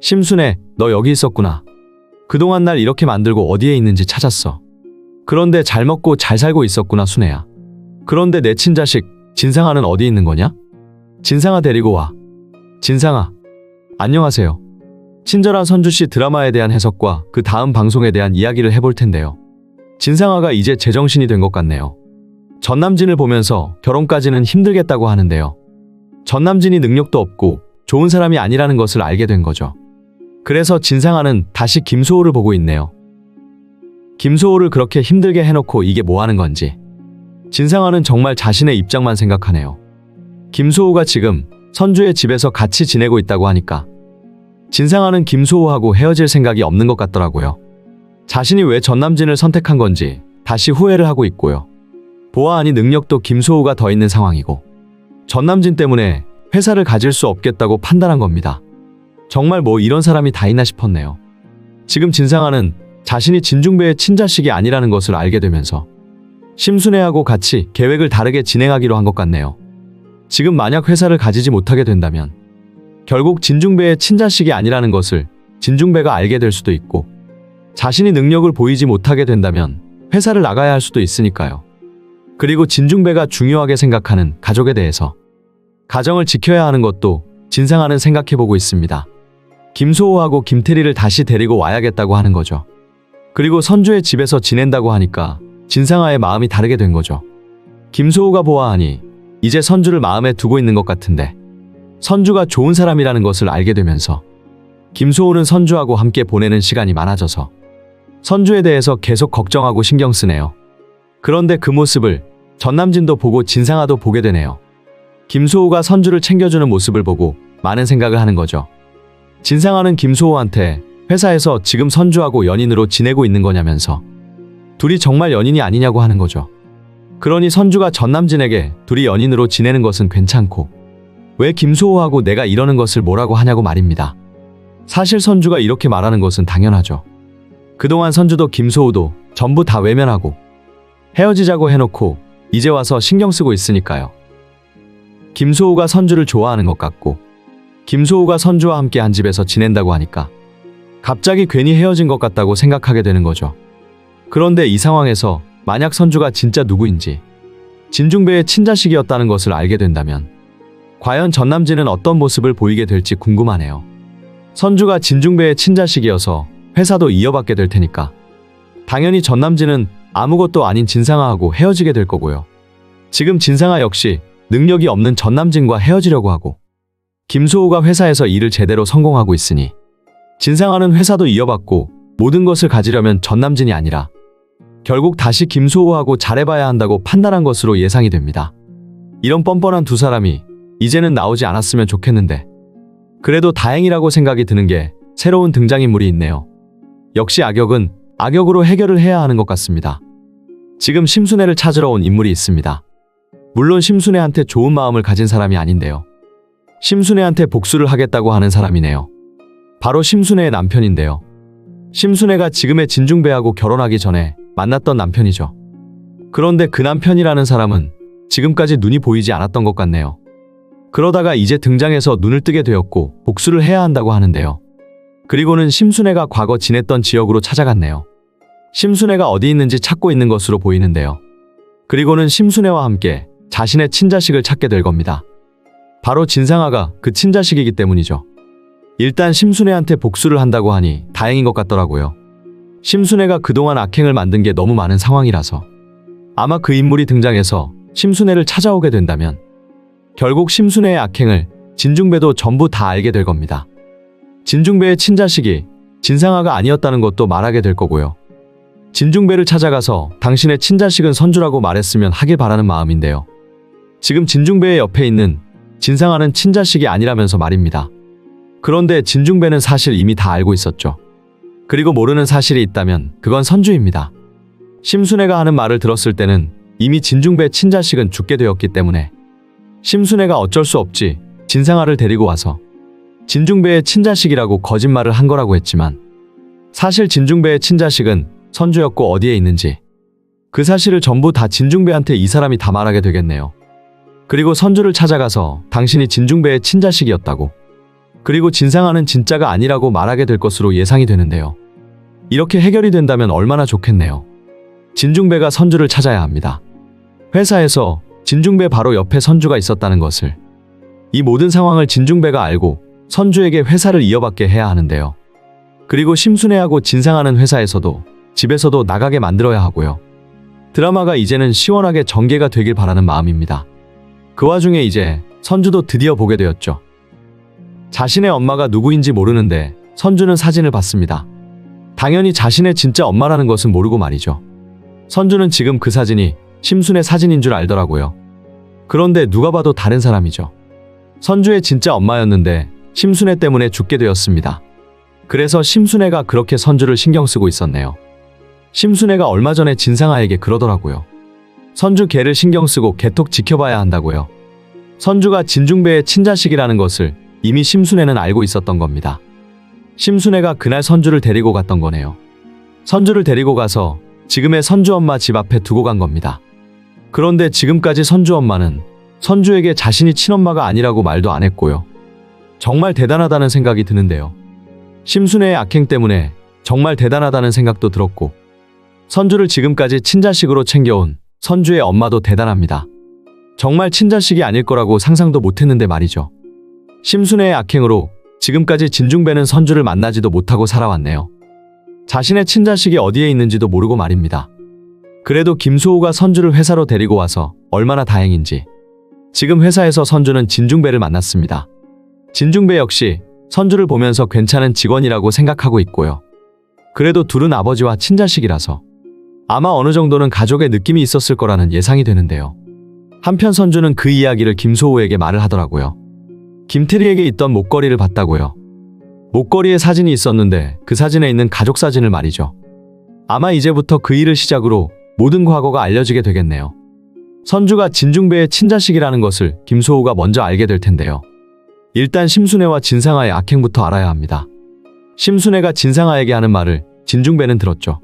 심순애, 너 여기 있었구나. 그동안 날 이렇게 만들고 어디에 있는지 찾았어. 그런데 잘 먹고 잘 살고 있었구나, 순애야. 그런데 내 친자식, 진상아는 어디 있는 거냐? 진상아 데리고 와. 진상아. 안녕하세요. 친절한 선주 씨 드라마에 대한 해석과 그 다음 방송에 대한 이야기를 해볼 텐데요. 진상아가 이제 제정신이 된 것 같네요. 전남진을 보면서 결혼까지는 힘들겠다고 하는데요. 전남진이 능력도 없고 좋은 사람이 아니라는 것을 알게 된 거죠. 그래서 진상아는 다시 김소호를 보고 있네요. 김소호를 그렇게 힘들게 해놓고 이게 뭐 하는 건지. 진상아는 정말 자신의 입장만 생각하네요. 김소호가 지금 선주의 집에서 같이 지내고 있다고 하니까 진상아는 김소호하고 헤어질 생각이 없는 것 같더라고요. 자신이 왜 전남진을 선택한 건지 다시 후회를 하고 있고요. 보아하니 능력도 김소호가 더 있는 상황이고 전남진 때문에 회사를 가질 수 없겠다고 판단한 겁니다. 정말 뭐 이런 사람이 다 있나 싶었네요. 지금 진상아는 자신이 진중배의 친자식이 아니라는 것을 알게 되면서 심순애하고 같이 계획을 다르게 진행하기로 한 것 같네요. 지금 만약 회사를 가지지 못하게 된다면 결국 진중배의 친자식이 아니라는 것을 진중배가 알게 될 수도 있고 자신이 능력을 보이지 못하게 된다면 회사를 나가야 할 수도 있으니까요. 그리고 진중배가 중요하게 생각하는 가족에 대해서 가정을 지켜야 하는 것도 진상아는 생각해보고 있습니다. 김소호하고 김태리를 다시 데리고 와야겠다고 하는 거죠. 그리고 선주의 집에서 지낸다고 하니까 진상아의 마음이 다르게 된 거죠. 김소호가 보아하니 이제 선주를 마음에 두고 있는 것 같은데 선주가 좋은 사람이라는 것을 알게 되면서 김소호는 선주하고 함께 보내는 시간이 많아져서 선주에 대해서 계속 걱정하고 신경 쓰네요. 그런데 그 모습을 전남진도 보고 진상아도 보게 되네요. 김소호가 선주를 챙겨주는 모습을 보고 많은 생각을 하는 거죠. 진상아는 김소호한테 회사에서 지금 선주하고 연인으로 지내고 있는 거냐면서 둘이 정말 연인이 아니냐고 하는 거죠. 그러니 선주가 전남진에게 둘이 연인으로 지내는 것은 괜찮고 왜 김소호하고 내가 이러는 것을 뭐라고 하냐고 말입니다. 사실 선주가 이렇게 말하는 것은 당연하죠. 그동안 선주도 김소호도 전부 다 외면하고 헤어지자고 해놓고 이제 와서 신경 쓰고 있으니까요. 김소호가 선주를 좋아하는 것 같고 김소호가 선주와 함께 한 집에서 지낸다고 하니까 갑자기 괜히 헤어진 것 같다고 생각하게 되는 거죠. 그런데 이 상황에서 만약 선주가 진짜 누구인지 진중배의 친자식이었다는 것을 알게 된다면 과연 전남진은 어떤 모습을 보이게 될지 궁금하네요. 선주가 진중배의 친자식이어서 회사도 이어받게 될 테니까 당연히 전남진은 아무것도 아닌 진상아하고 헤어지게 될 거고요. 지금 진상아 역시 능력이 없는 전남진과 헤어지려고 하고 김소호가 회사에서 일을 제대로 성공하고 있으니 진상아는 회사도 이어받고 모든 것을 가지려면 전남진이 아니라 결국 다시 김소호하고 잘해봐야 한다고 판단한 것으로 예상이 됩니다. 이런 뻔뻔한 두 사람이 이제는 나오지 않았으면 좋겠는데 그래도 다행이라고 생각이 드는 게 새로운 등장인물이 있네요. 역시 악역은 악역으로 해결을 해야 하는 것 같습니다. 지금 심순애를 찾으러 온 인물이 있습니다. 물론 심순애한테 좋은 마음을 가진 사람이 아닌데요. 심순애한테 복수를 하겠다고 하는 사람이네요. 바로 심순애의 남편인데요. 심순애가 지금의 진중배하고 결혼하기 전에 만났던 남편이죠. 그런데 그 남편이라는 사람은 지금까지 눈이 보이지 않았던 것 같네요. 그러다가 이제 등장해서 눈을 뜨게 되었고 복수를 해야 한다고 하는데요. 그리고는 심순애가 과거 지냈던 지역으로 찾아갔네요. 심순애가 어디 있는지 찾고 있는 것으로 보이는데요. 그리고는 심순애와 함께 자신의 친자식을 찾게 될 겁니다. 바로 진상아가 그 친자식이기 때문이죠. 일단 심순애한테 복수를 한다고 하니 다행인 것 같더라고요. 심순애가 그동안 악행을 만든 게 너무 많은 상황이라서 아마 그 인물이 등장해서 심순애를 찾아오게 된다면 결국 심순애의 악행을 진중배도 전부 다 알게 될 겁니다. 진중배의 친자식이 진상아가 아니었다는 것도 말하게 될 거고요. 진중배를 찾아가서 당신의 친자식은 선주라고 말했으면 하길 바라는 마음인데요. 지금 진중배의 옆에 있는 진상아는 친자식이 아니라면서 말입니다. 그런데 진중배는 사실 이미 다 알고 있었죠. 그리고 모르는 사실이 있다면 그건 선주입니다. 심순애가 하는 말을 들었을 때는 이미 진중배 친자식은 죽게 되었기 때문에 심순애가 어쩔 수 없지 진상아를 데리고 와서 진중배의 친자식이라고 거짓말을 한 거라고 했지만 사실 진중배의 친자식은 선주였고 어디에 있는지 그 사실을 전부 다 진중배한테 이 사람이 다 말하게 되겠네요. 그리고 선주를 찾아가서 당신이 진중배의 친자식이었다고 그리고 진상아는 진짜가 아니라고 말하게 될 것으로 예상이 되는데요. 이렇게 해결이 된다면 얼마나 좋겠네요. 진중배가 선주를 찾아야 합니다. 회사에서 진중배 바로 옆에 선주가 있었다는 것을 이 모든 상황을 진중배가 알고 선주에게 회사를 이어받게 해야 하는데요. 그리고 심순애하고 진상하는 회사에서도 집에서도 나가게 만들어야 하고요. 드라마가 이제는 시원하게 전개가 되길 바라는 마음입니다. 그 와중에 이제 선주도 드디어 보게 되었죠. 자신의 엄마가 누구인지 모르는데 선주는 사진을 봤습니다. 당연히 자신의 진짜 엄마라는 것은 모르고 말이죠. 선주는 지금 그 사진이 심순의 사진인 줄 알더라고요. 그런데 누가 봐도 다른 사람이죠. 선주의 진짜 엄마였는데 심순애 때문에 죽게 되었습니다. 그래서 심순애가 그렇게 선주를 신경 쓰고 있었네요. 심순애가 얼마 전에 진상아에게 그러더라고요. 선주 개를 신경 쓰고 개톡 지켜봐야 한다고요. 선주가 진중배의 친자식이라는 것을 이미 심순애는 알고 있었던 겁니다. 심순애가 그날 선주를 데리고 갔던 거네요. 선주를 데리고 가서 지금의 선주 엄마 집 앞에 두고 간 겁니다. 그런데 지금까지 선주 엄마는 선주에게 자신이 친엄마가 아니라고 말도 안 했고요. 정말 대단하다는 생각이 드는데요. 심순애의 악행 때문에 정말 대단하다는 생각도 들었고, 선주를 지금까지 친자식으로 챙겨온 선주의 엄마도 대단합니다. 정말 친자식이 아닐 거라고 상상도 못했는데 말이죠. 심순애의 악행으로 지금까지 진중배는 선주를 만나지도 못하고 살아왔네요. 자신의 친자식이 어디에 있는지도 모르고 말입니다. 그래도 김소호가 선주를 회사로 데리고 와서 얼마나 다행인지. 지금 회사에서 선주는 진중배를 만났습니다. 진중배 역시 선주를 보면서 괜찮은 직원이라고 생각하고 있고요. 그래도 둘은 아버지와 친자식이라서 아마 어느 정도는 가족의 느낌이 있었을 거라는 예상이 되는데요. 한편 선주는 그 이야기를 김소호에게 말을 하더라고요. 김태리에게 있던 목걸이를 봤다고요. 목걸이에 사진이 있었는데 그 사진에 있는 가족 사진을 말이죠. 아마 이제부터 그 일을 시작으로 모든 과거가 알려지게 되겠네요. 선주가 진중배의 친자식이라는 것을 김소호가 먼저 알게 될 텐데요. 일단 심순애와 진상아의 악행부터 알아야 합니다. 심순애가 진상아에게 하는 말을 진중배는 들었죠.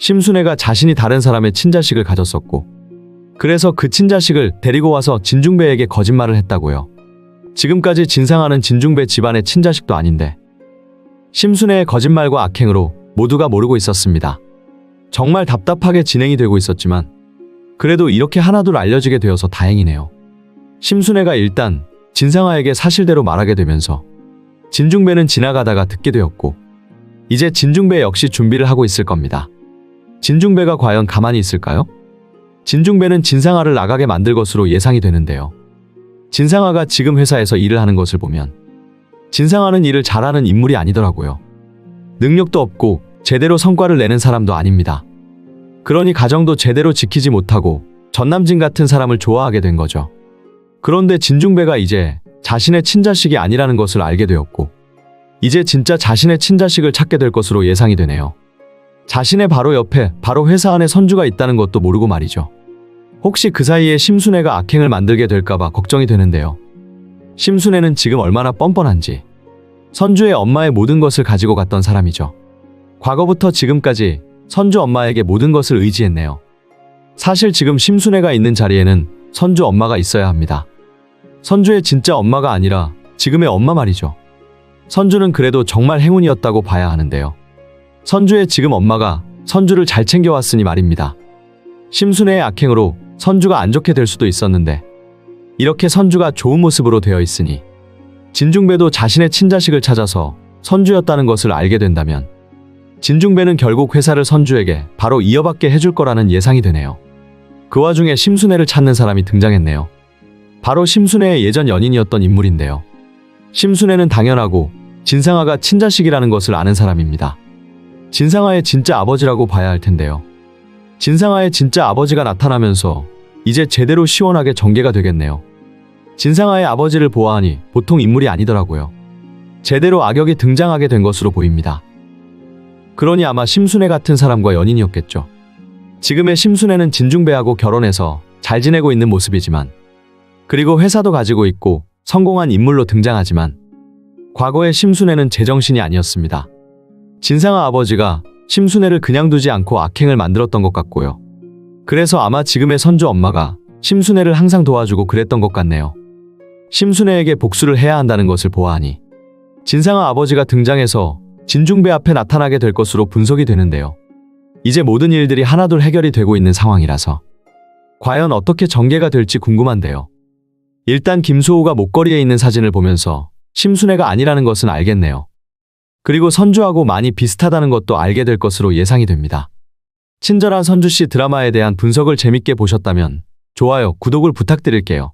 심순애가 자신이 다른 사람의 친자식을 가졌었고, 그래서 그 친자식을 데리고 와서 진중배에게 거짓말을 했다고요. 지금까지 진상아는 진중배 집안의 친자식도 아닌데, 심순애의 거짓말과 악행으로 모두가 모르고 있었습니다. 정말 답답하게 진행이 되고 있었지만, 그래도 이렇게 하나둘 알려지게 되어서 다행이네요. 심순애가 일단 진상아에게 사실대로 말하게 되면서 진중배는 지나가다가 듣게 되었고 이제 진중배 역시 준비를 하고 있을 겁니다. 진중배가 과연 가만히 있을까요? 진중배는 진상아를 나가게 만들 것으로 예상이 되는데요. 진상아가 지금 회사에서 일을 하는 것을 보면 진상아는 일을 잘하는 인물이 아니더라고요. 능력도 없고 제대로 성과를 내는 사람도 아닙니다. 그러니 가정도 제대로 지키지 못하고 전남진 같은 사람을 좋아하게 된 거죠. 그런데 진중배가 이제 자신의 친자식이 아니라는 것을 알게 되었고, 이제 진짜 자신의 친자식을 찾게 될 것으로 예상이 되네요. 자신의 바로 옆에 바로 회사 안에 선주가 있다는 것도 모르고 말이죠. 혹시 그 사이에 심순애가 악행을 만들게 될까봐 걱정이 되는데요. 심순애는 지금 얼마나 뻔뻔한지 선주의 엄마의 모든 것을 가지고 갔던 사람이죠. 과거부터 지금까지 선주 엄마에게 모든 것을 의지했네요. 사실 지금 심순애가 있는 자리에는 선주 엄마가 있어야 합니다. 선주의 진짜 엄마가 아니라 지금의 엄마 말이죠. 선주는 그래도 정말 행운이었다고 봐야 하는데요. 선주의 지금 엄마가 선주를 잘 챙겨왔으니 말입니다. 심순애의 악행으로 선주가 안 좋게 될 수도 있었는데 이렇게 선주가 좋은 모습으로 되어 있으니 진중배도 자신의 친자식을 찾아서 선주였다는 것을 알게 된다면 진중배는 결국 회사를 선주에게 바로 이어받게 해줄 거라는 예상이 되네요. 그 와중에 심순애를 찾는 사람이 등장했네요. 바로 심순애의 예전 연인이었던 인물인데요. 심순애는 당연하고 진상아가 친자식이라는 것을 아는 사람입니다. 진상아의 진짜 아버지라고 봐야 할 텐데요. 진상아의 진짜 아버지가 나타나면서 이제 제대로 시원하게 전개가 되겠네요. 진상아의 아버지를 보아하니 보통 인물이 아니더라고요. 제대로 악역이 등장하게 된 것으로 보입니다. 그러니 아마 심순애 같은 사람과 연인이었겠죠. 지금의 심순애는 진중배하고 결혼해서 잘 지내고 있는 모습이지만 그리고 회사도 가지고 있고 성공한 인물로 등장하지만 과거의 심순애는 제정신이 아니었습니다. 진상아 아버지가 심순애를 그냥 두지 않고 악행을 만들었던 것 같고요. 그래서 아마 지금의 선주 엄마가 심순애를 항상 도와주고 그랬던 것 같네요. 심순애에게 복수를 해야 한다는 것을 보아하니 진상아 아버지가 등장해서 진중배 앞에 나타나게 될 것으로 분석이 되는데요. 이제 모든 일들이 하나둘 해결이 되고 있는 상황이라서 과연 어떻게 전개가 될지 궁금한데요. 일단 김소호가 목걸이에 있는 사진을 보면서 심순애가 아니라는 것은 알겠네요. 그리고 선주하고 많이 비슷하다는 것도 알게 될 것으로 예상이 됩니다. 친절한 선주 씨 드라마에 대한 분석을 재밌게 보셨다면 좋아요, 구독을 부탁드릴게요.